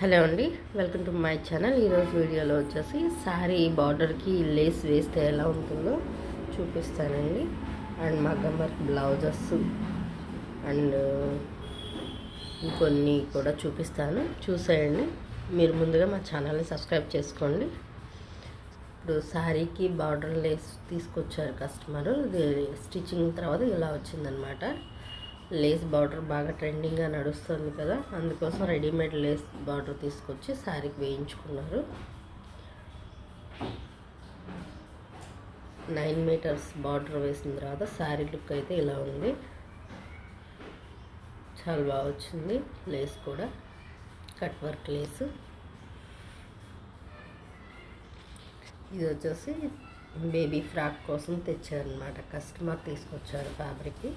Hello అండి welcome to my channel. ఈరోజు వీడియోలో వచ్చేసి శారీ బార్డర్కి లేస్ వేస్తే ఎలా ఉంటుందో చూపిస్తానండి. అండ్ మగ్గం వర్క్ బ్లౌజెస్ అండ్ ఇంకొన్ని కూడా చూపిస్తాను. చూసేయండి. మీరు ముందుగా మా ఛానల్ని సబ్స్క్రైబ్ చేసుకోండి. ఇప్పుడు శారీకి బార్డర్ లేస్ తీసుకొచ్చారు కస్టమర్. స్టిచ్చింగ్ తర్వాత ఇలా వచ్చిందనమాట. లేస్ బార్డర్ బాగా ట్రెండింగ్గా నడుస్తుంది కదా అందుకోసం రెడీమేడ్ లేస్ బార్డర్ తీసుకొచ్చి శారీకి వేయించుకున్నారు. నైన్ మీటర్స్ బార్డర్ వేసిన తర్వాత శారీ లుక్ అయితే ఇలా ఉంది. చాలా బాగా వచ్చింది లేస్ కూడా కట్ వర్క్ లేస్. ఇది వచ్చేసి బేబీ ఫ్రాక్ కోసం తెచ్చారనమాట కస్టమర్ తీసుకొచ్చారు ఫ్యాబ్రిక్కి.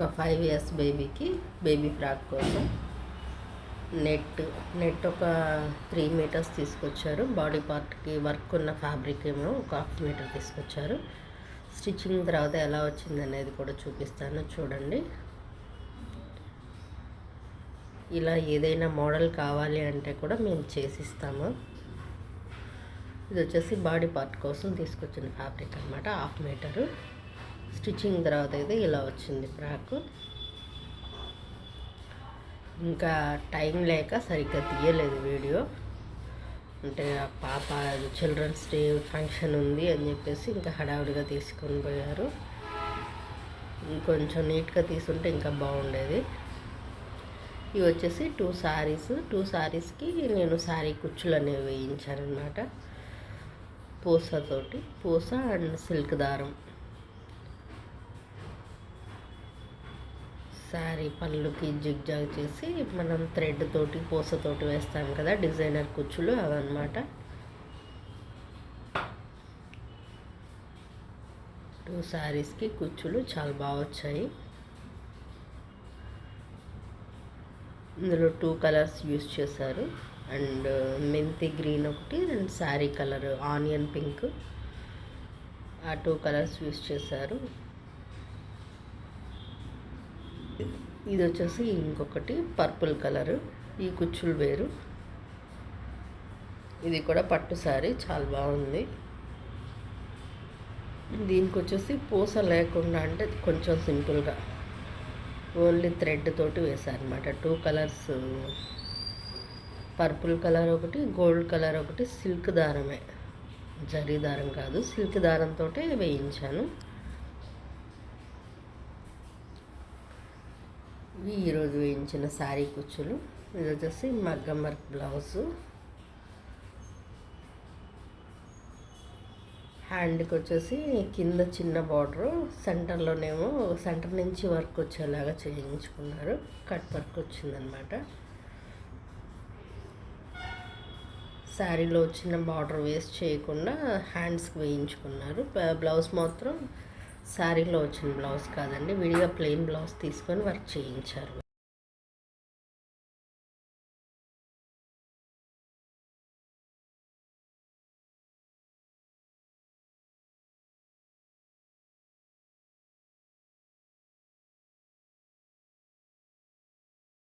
ఒక ఫైవ్ ఇయర్స్ బేబీకి బేబీ ఫ్రాక్ కోసం. నెట్ నెట్ ఒక త్రీ మీటర్స్ తీసుకొచ్చారు. బాడీ పార్ట్కి వర్క్ ఉన్న ఫ్యాబ్రిక్ ఏమో ఒక హాఫ్ మీటర్ తీసుకొచ్చారు. స్టిచ్చింగ్ తర్వాత ఎలా వచ్చింది అనేది కూడా చూపిస్తాను. చూడండి. ఇలా ఏదైనా మోడల్ కావాలి అంటే కూడా మేము చేసిస్తాము. ఇది వచ్చేసి బాడీ పార్ట్ కోసం తీసుకొచ్చిన ఫ్యాబ్రిక్ అనమాట హాఫ్ మీటరు స్టిచ్చింగ్ తర్వాత అయితే ఇలా వచ్చింది ఫ్రాక్. ఇంకా టైం లేక సరిగ్గా తీయలేదు వీడియో. అంటే ఆ పాప చిల్డ్రన్స్ డే ఫంక్షన్ ఉంది అని చెప్పేసి ఇంకా హడావుడిగా తీసుకొని పోయారు. ఇంకొంచెం నీట్గా తీసుంటే ఇంకా బాగుండేది. ఇవి వచ్చేసి టూ శారీస్ టూ శారీస్కి నేను శారీ కుచ్చులు అనేవి వేయించానమాట పూసతోటి. పూస అండ్ సిల్క్ దారం. శారీ పళ్ళుకి జిగ్జాగ్ చేసి మనం థ్రెడ్ తోటి పూసతోటి వేస్తాం కదా డిజైనర్ కుచ్చులు అవన్నమాట. టూ శారీస్కి కుచ్చులు చాలా బాగా వచ్చాయి. ఇందులో టూ కలర్స్ యూస్ చేశారు. అండ్ మెంతి గ్రీన్ ఒకటి and sari colour onion pink. ఆ టూ కలర్స్ యూస్ చేశారు. ఇది వచ్చేసి ఇంకొకటి పర్పుల్ కలరు. ఈ కుచ్చులు వేరు. ఇది కూడా పట్టు శారీ చాలా బాగుంది. దీనికి వచ్చేసి పూస లేకుండా అంటే కొంచెం సింపుల్గా ఓన్లీ థ్రెడ్ తోటి వేశారనమాట. Two colours. పర్పుల్ కలర్ ఒకటి గోల్డ్ కలర్ ఒకటి సిల్క్ దారమే. జరీ దారం కాదు సిల్క్ దారంతో వేయించాను. ఇవి ఈరోజు వేయించిన శారీ కుచ్చులు. ఇది వచ్చేసి మగ్గం వర్క్ బ్లౌజు. హ్యాండ్కి వచ్చేసి కింద చిన్న బార్డరు. సెంటర్లోనేమో సెంటర్ నుంచి వర్క్ వచ్చేలాగా చేయించుకున్నారు. కట్ వర్క్ వచ్చిందనమాట. శారీలో వచ్చిన బార్డర్ వేస్ట్ చేయకుండా హ్యాండ్స్కి వేయించుకున్నారు. బ్లౌజ్ మాత్రం శారీలో వచ్చిన బ్లౌజ్ కాదండి. విడిగా ప్లెయిన్ బ్లౌజ్ తీసుకొని వర్క్ చేయించారు.